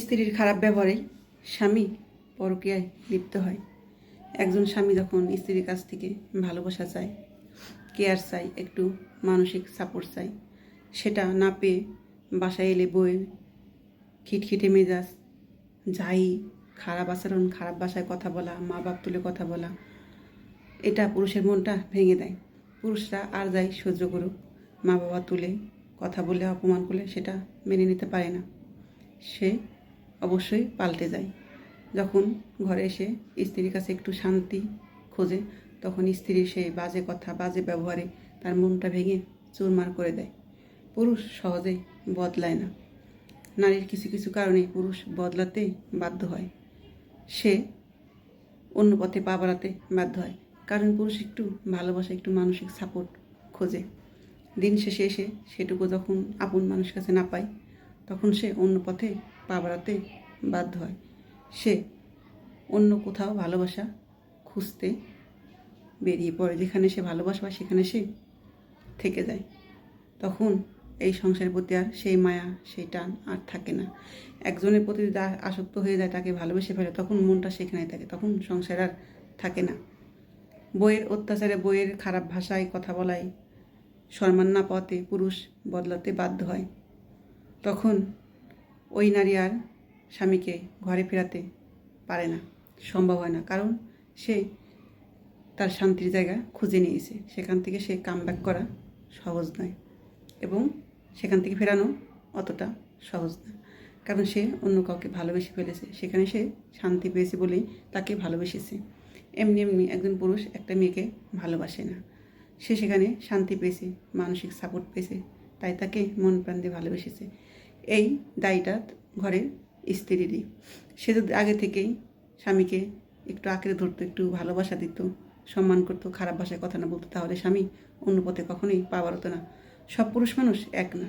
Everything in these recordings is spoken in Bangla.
স্ত্রীর খারাপ ব্যবহারেই স্বামী পরকীয়ায় লিপ্ত হয়। একজন স্বামী যখন স্ত্রীর কাছ থেকে ভালোবাসা চায়, কেয়ার চাই একটু মানসিক সাপোর্ট চাই সেটা না পেয়ে বাসায় এলে বইয়ের খিটখিটে মেজাজ, যাই খারাপ আচরণ, খারাপ ভাষায় কথা বলা মা বাপ তুলে কথা বলা, এটা পুরুষের মনটা ভেঙে দেয়। পুরুষরা আর যাই সহ্য করুক মা বাবা তুলে কথা বলে অপমান করলে সেটা মেনে নিতে পারে না। সে অবশ্যই পাল্টে যায়। যখন ঘরে এসে স্ত্রীর কাছে একটু শান্তি খোঁজে, তখন স্ত্রীর সেই বাজে কথা, বাজে ব্যবহারে তার মনটা ভেঙে চুরমার করে দেয়। পুরুষ সহজেই বদলায় না। নারীর কিছু কিছু কারণে পুরুষ বদলাতে বাধ্য হয়। সে অন্য পথে পা বাড়াতে বাধ্য হয়। কারণ পুরুষ একটু ভালোবাসা, একটু মানসিক সাপোর্ট খোঁজে। দিন শেষে এসে সেটুকু যখন আপন মানুষ কাছে না পায় তখন সে অন্য পথে পা বাড়াতে বাধ্য হয়। সে অন্য কোথাও ভালোবাসা খুঁজতে বেরিয়ে পড়ে। যেখানে সে ভালোবাসা পায় সেখানে সে থেকে যায়, তখন এই সংসারের প্রতি আর সেই মায়া, সেই টান আর থাকে না। একজনের প্রতি যা আসক্ত হয়ে যায়, তাকে ভালোবেসে ফেলে, তখন মনটা সেখানেই থাকে, তখন সংসার আর থাকে না। বইয়ের অত্যাচারে, বইয়ের খারাপ ভাষায় কথা বলায় সম্মান না পাওয়াতে পুরুষ বদলাতে বাধ্য হয়। তখন ওই নারী আর স্বামীকে ঘরে ফেরাতে পারে না, সম্ভব হয় না। কারণ সে তার শান্তির জায়গা খুঁজে নিয়েছে। সেখান থেকে সে কাম ব্যাক করা সহজ নয় এবং সেখান থেকে ফেরানো অতটা সহজ না। কারণ সে অন্য কাউকে ভালোবেসে ফেলেছে। সেখানে সে শান্তি পেয়েছে বলেই তাকে ভালোবেসেছে। এমনি এমনি একজন পুরুষ একটা মেয়েকে ভালোবাসে না। সে সেখানে শান্তি পেয়েছে, মানসিক সাপোর্ট পেয়েছে তাই তাকে মন প্রাণ দিয়ে ভালোবেসেছে। এই দায়টা ঘরের স্ত্রীরই। সে যদি আগে থেকেই স্বামীকে একটু আঁকড়ে ধরতো, একটু ভালোবাসা দিত, সম্মান করতো, খারাপ ভাষায় কথা না বলতো, তাহলে স্বামী অন্য পথে কখনোই পাওয়ার হতো না। সব পুরুষ মানুষ এক না।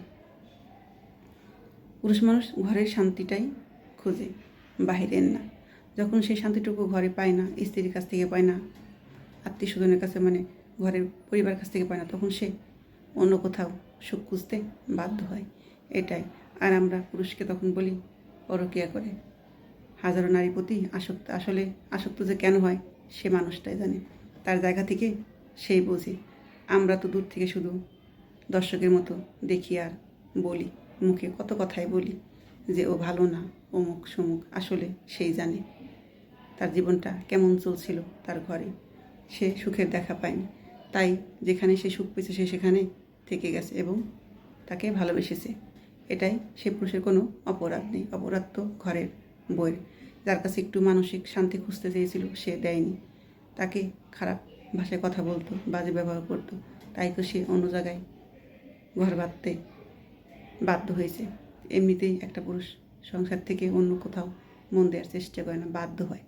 পুরুষ মানুষ ঘরের শান্তিটাই খোঁজে, বাহিরের না। যখন সেই শান্তিটুকু ঘরে পায় না, স্ত্রীর কাছ থেকে পায় না, আত্মীয় স্বজনের কাছে মানে ঘরের পরিবার কাছ থেকে পায় না, তখন সে অন্য কোথাও সুখ খুঁজতে বাধ্য হয়, এটাই। আর আমরা পুরুষকে তখন বলি, পরকিয়া করে। হাজারো নারী প্রতি আসক্ত, আসলে আসক্ত যে কেন হয়, সে মানুষটাই জানে। তার জায়গা থেকে সেই বোঝে। আমরা তো দূর থেকে শুধু দর্শকের মতো দেখি আর বলি, মুখে কত কথাই বলি যে ও ভালো না, অমুক সমুক, আসলে সেই জানে। তার জীবনটা কেমন চলছিল তার ঘরে, সে সুখের দেখা পায়নি। তাই যেখানে সে সুখ পেয়েছে, সে সেখানে থেকে গেছে এবং তাকে ভালোবেসেছে। এটাই সে পুরুষের কোনো অপরাধ নেই। অপরাধ তো ঘরের বইয়ের যার কাছে একটু মানসিক শান্তি খুঁজতে চেয়েছিল, সে দেয়নি। তাকে খারাপ ভাষায় কথা বলতো, বাজে ব্যবহার করতো। তাই তো সে অন্য জায়গায় ঘর বাঁধতে বাধ্য হয়েছে। এমনিতেই একটা পুরুষ সংসার থেকে অন্য কোথাও মন দেওয়ার চেষ্টা করে না, বাধ্য হয়।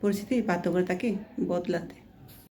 পরিস্থিতি বাধ্য করে তাকে বদলাতে।